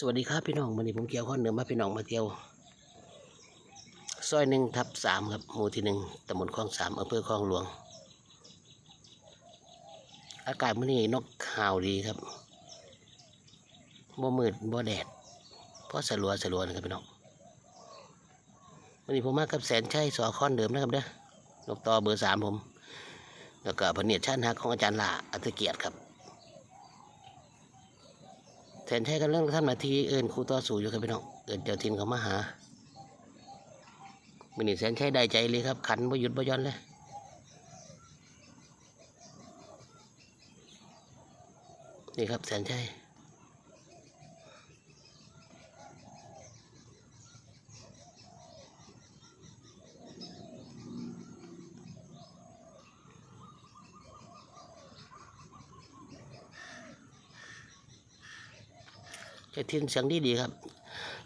สวัสดีครับพี่น้องวันนี้ผมเกี่ยวข้อนเดิมมาพี่น้องมาเที่ยวซอยหนึ่งทับสามครับหมู่ที่หนึ่งตำบลคลองสามอำเภอคลองหลวง อากาศมื้อนี้นกข่าวดีครับบ่มืดบ่แดดเพราะสลัวสลัวนะครับพี่น้องวันนี้ผมมากับแสนชัยสอคอนเดิมนะครับเด้อนกต่อเบอร์สามผม แล้วก็พระเนียดชาติฮักของอาจารย์ลาอัตเกียรติครับ แสนแท้กันเรื่องท่านมาที่เอิญครูต่อสู้อยู่ครับพี่น้องเอิญเจ้าทินเขามาหามือนี่แสนแท้ได้ใจเลยครับ ขันบ่หยุดบ่หย่อนเลยนี่ครับแสนแท้ จ้าทินเสียงดีดีครับ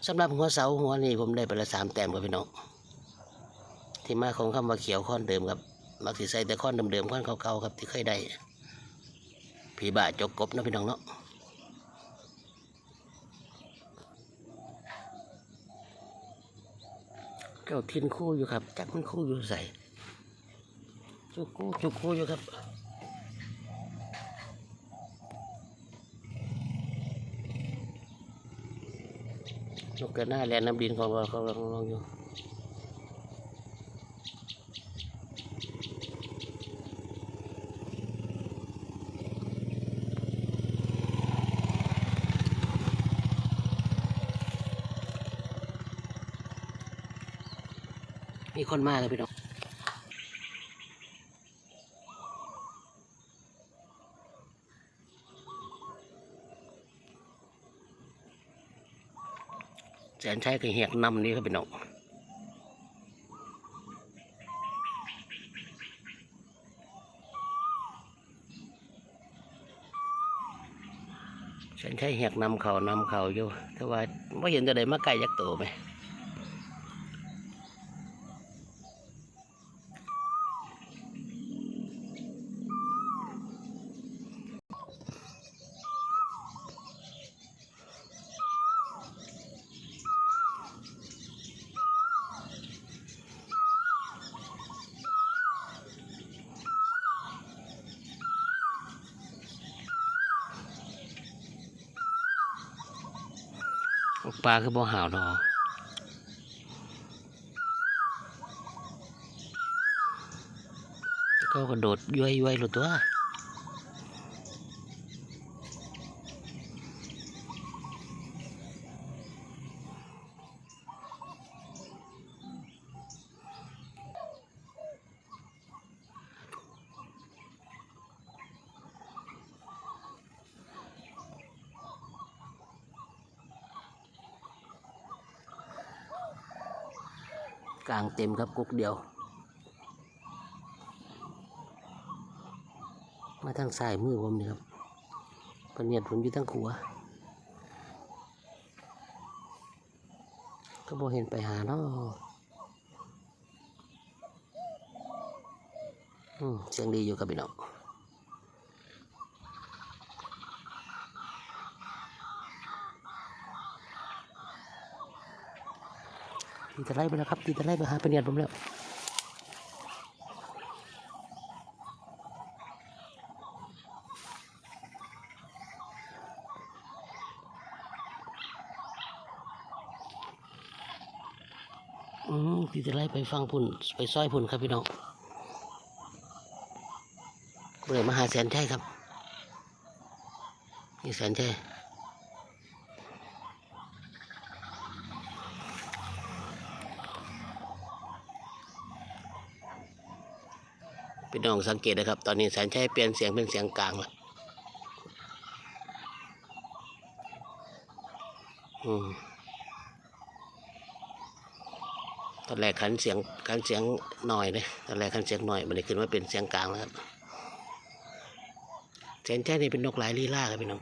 สำหรับหัวเสาหัวนี่ผมได้ไปละสามแต้มครับพี่น้องที่มาของคำว่าเขียวค้อนเดิมครับมักสิใส่แต่ค้อนเดิมๆค้อนเก่าๆครับที่เคยได้ผีบ่าจกกบนะพี่น้องเนาะเจ้าทิ้นคู่อยู่ครับจักมันคู่อยู่ใส่จุกคู่จุกคู่อยู่ครับ นกกระหน้าแลนน้ำดินของเราเขาลองอยู่มีคนมากเลยพี่น้อง แสนใช้กับเหียกนำนี่ครับพี่น้องแสนใช้เหียกนำเขานำเขาอยู่แต่ว่าไม่เห็นจะได้มาไกลยักษ์โตไหม ปลาคือบ่ห่าวดอกก็กระโดดย้อยย้อยๆหลุดตัว กลางเต็มครับกุกเดียว มาทางสายมือผมนี่ครับปนเนียดผมอยู่ทางขวาก็บ่เห็นไปหาเนาะอืมเสียงดีอยู่ครับพี่น้อง ตีตะไลไปแล้วครับตีตะไลไปหาปนเนียดผมแล้วอืมที่จะไลไปฟังพุ่นไปซอยพุ่นครับพี่น้องเลยมหาแสนใชัยครับนี่แสนใชั พี่น้องสังเกตนะครับ ตอนนี้แสนชัยเปลี่ยนเสียงเป็นเสียงกลางแล้วตอนแรกขันเสียงขันเสียงหน่อยเลยตอนแรกขันเสียงหน่อยมันเลยขึ้นมาเป็นเสียงกลางแล้วครับแสนชัยนี่เป็นนกหลายลีลาครับพี่น้อง